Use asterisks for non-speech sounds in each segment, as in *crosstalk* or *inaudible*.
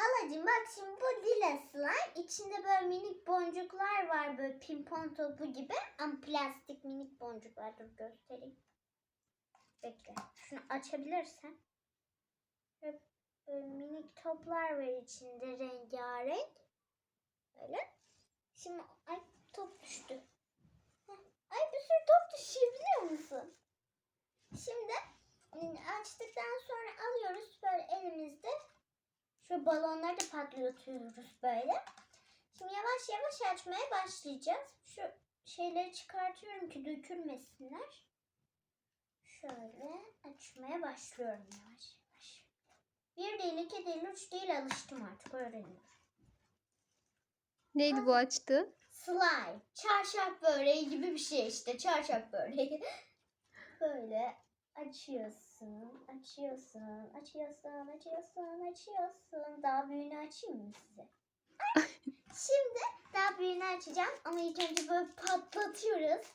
Halacığım bak şimdi bu lila slime. İçinde böyle minik boncuklar var böyle pimpon topu gibi. Ama plastik minik boncuklar. Dur göstereyim. Bekle. Şunu açabilirsen. Böyle, böyle minik toplar var içinde rengarenk. Böyle. Şimdi ay top düştü. Heh, Ay bir sürü top düşüyor biliyor musun? Şimdi ım, açtıktan sonra alıyoruz böyle elimizde. Şu balonları da patlatıyoruz böyle. Şimdi yavaş yavaş açmaya başlayacağız. Şu şeyleri çıkartıyorum ki dökülmesinler. Şöyle açmaya başlıyorum yavaş yavaş. Bir değil, iki değil, üç değil alıştım artık öğreniyorum. Neydi bu açtı? Slime. Çarşaf böreği gibi bir şey işte. Çarşaf böreği. *laughs* Böyle açıyorsun, açıyorsun, açıyorsun, açıyorsun, açıyorsun. Daha büyüğünü açayım mı size? Şimdi daha büyüğünü açacağım ama ilk önce böyle patlatıyoruz.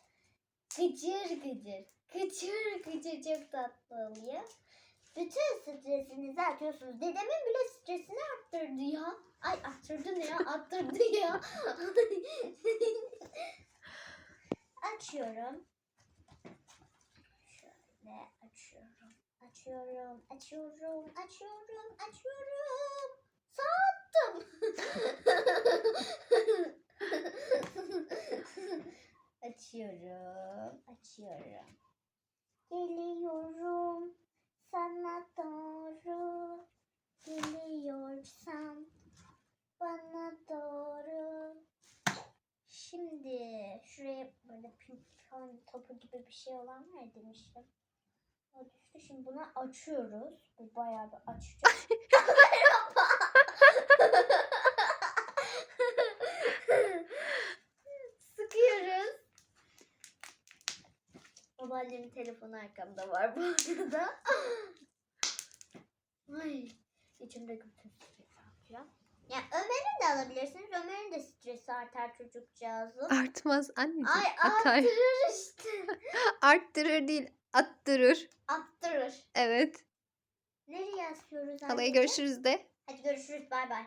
Gıcır gıcır, gıcır gıcır çok tatlı oluyor. Bütün stresinizi atıyorsunuz. Dedemin bile stresini arttırdı ya. Ay arttırdı ne ya? Arttırdı ya. *laughs* Açıyorum. Açıyorum. Açıyorum, açıyorum, açıyorum, açıyorum. Sattım. *laughs* açıyorum, açıyorum. Geliyorum sana doğru. Geliyorsan bana doğru. Şimdi şuraya böyle pimpon topu gibi bir şey olan var demiştim. Düştü. Şimdi bunu açıyoruz. Bu bayağı bir açacağız. *laughs* Sıkıyoruz. Babaannemin telefonu arkamda var bu arada. Ay, içimde bütün stresi atacağım. Ya Ömer'in de alabilirsiniz. Ömer'in de stresi artar çocukcağızın. Artmaz anneciğim. Ay arttırır işte. *laughs* Arttırır değil, attırır. Attırır. Evet. Nereye Halaya anneciğim? görüşürüz de. Hadi görüşürüz. Bay bay.